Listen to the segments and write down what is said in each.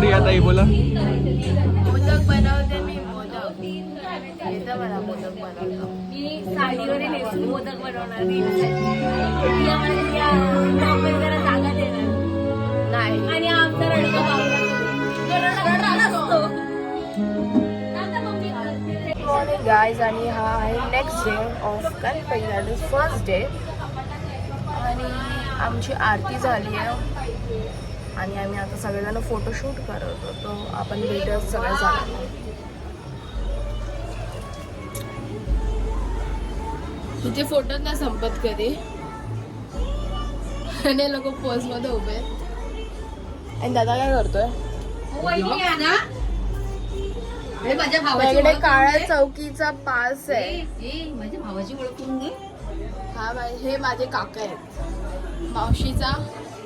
मोरया ताई? बोला. मोदक बनवते मी मोदक. येतं मला मोदक बनवतो. मी साडीवर नेसून मोदक बनवणार जागा देणार नाही. आणि आमचा रडका. आता. मॉर्निंग गाईज आणि हा आहे next day of that is first day आणि आमची आरती झाली आहे. आणि आम्ही आता सगळेजण फोटोशूट करत होतो. आपण भेटत सगळे झालो तिथे फोटो नाही संपत कधी? आणि लोक पोजमध्ये उभे आहेत. आणि दादा काय करतोय? ना? हे माझ्या काळ्या चौकीचा पास. आहे. माझ्या भावाची ओळख करून दे. हा बाई हे माझे काका आहेत. मावशीचा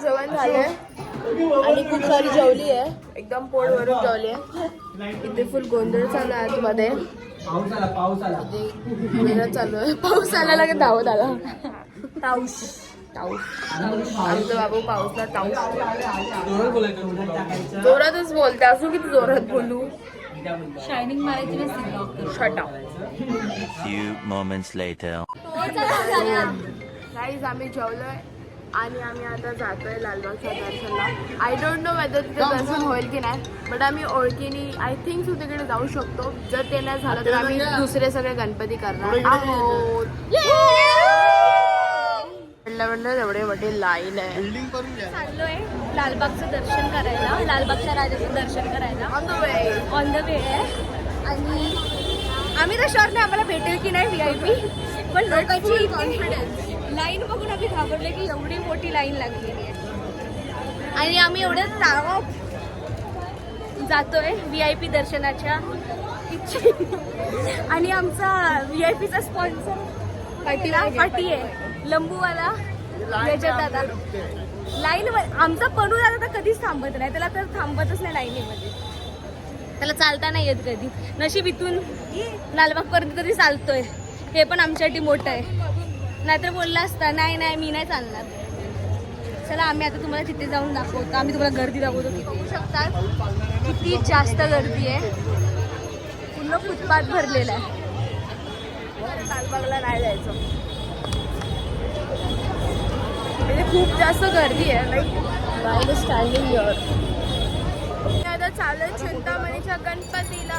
जेवण झालंय. आणि खूप सारी जेवली आहे. एकदम पोट भरून जेवली आहे. इथे फुल गोंधळ चालू आहे आतमध्ये. मेहनत चालू आहे. पाऊस आला लगे धावत आला. ताऊस ताऊस आमचं बाबू पाऊसला ताऊस जोरातच बोलते. असू किती जोरात बोलू? शायनिंग मारायची शटा Few moments later. गाईज आम्ही जेवलोय आणि आम्ही आता जातोय लालबागच्या दर्शनला. आय डोंट नो वेदर तिथे दर्शन होईल की नाही बट आम्ही ओळखीने आय थिंक तू तिकडे जाऊ शकतो. जर ते नाही झालं तर आम्ही दुसरे सगळे गणपती करणार आहोत. एवढे मोठी लाईन आहे. चाललोय लालबागचं दर्शन करायला लालबागच्या राजाचं दर्शन करायला. On the way on the way आहे आम्ही तर शॉर्ट नाही आम्हाला भेटेल की नाही व्ही आय पी पण लोकांची कॉन्फिडन्स लाईन बघून आम्ही घाबरले की एवढी मोठी लाईन लागलेली आहे. आणि आम्ही एवढ्या तावात जातोय व्ही आय पी दर्शनाच्या इच्छे. आणि आमचा व्ही आय पीचा स्पॉन्सर पाटीला पाटी आहे. लंबूवाला याच्यात दादा. लाईन आमचा पणू दादा तर कधीच थांबत नाही. त्याला तर थांबतच नाही लाईनीमध्ये त्याला चालता नाही येत कधी. नशीब इथून लालबागपर्यंत तरी चालतोय. हे पण आमच्यासाठी मोठं आहे. नाहीतर बोलला असता नाही नाही मी नाही चालणार. चला आम्ही आता तुम्हाला तिथे जाऊन दाखवतो. आम्ही तुम्हाला गर्दी दाखवतो. किती किती जास्त गर्दी आहे. पूर्ण फुटपाथ भरलेला आहे. लालबागला नाही जायचं. म्हणजे खूप जास्त गर्दी आहे लाईक लाईन स्टँडिंग युअर आता चालू चिंतामणीच्या गणपतीला.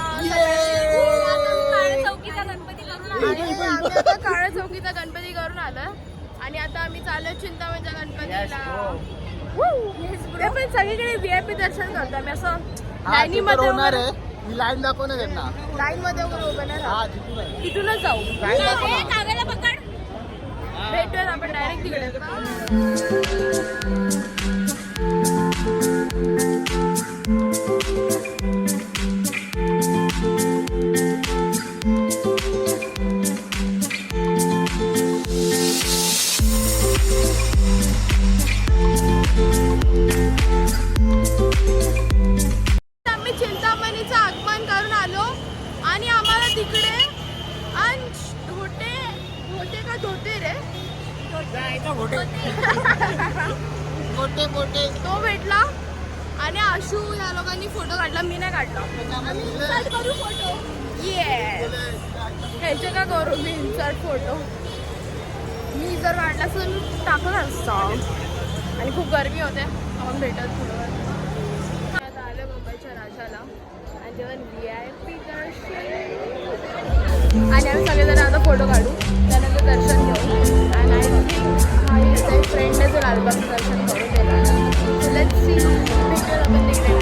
चौकीचा गणपती करून आलो. आणि आम्ही आता काळ्या चौकीचा गणपती करून आलो. आणि आता आम्ही चालू चिंतामणीच्या गणपतीला. पण सगळीकडे व्हीआयपी दर्शन करतो आम्ही असं लाईनीमध्ये होणार वगैरे- आहे. ही लाईन दाखव ना. त्यांना लाईन मध्ये वगैरे उभं हा आहे. तिथूनच जाऊ. भेटूयात आपण डायरेक्ट तिकडे. आम्ही चिंतामणीचं आगमन करून आलो आणि आम्हाला तिकडे होते होते का धोते रे? तो भेटला आणि आशू या लोकांनी फोटो काढला मी नाही काढला. इन्सर्ट करू फोटो. ये ह्याचे का करू? मी इन्सर्ट फोटो. पाऊस जर वाढला असेल टाकत असतो आणि खूप गरमी होते. आपण भेटत आता आलं आणि आय आणि आम्ही सगळेजण आता फोटो काढू. त्यानंतर दर्शन घेऊ. आणि फ्रेंडने जो लालबागचं दर्शन करून सी आपण तिकडे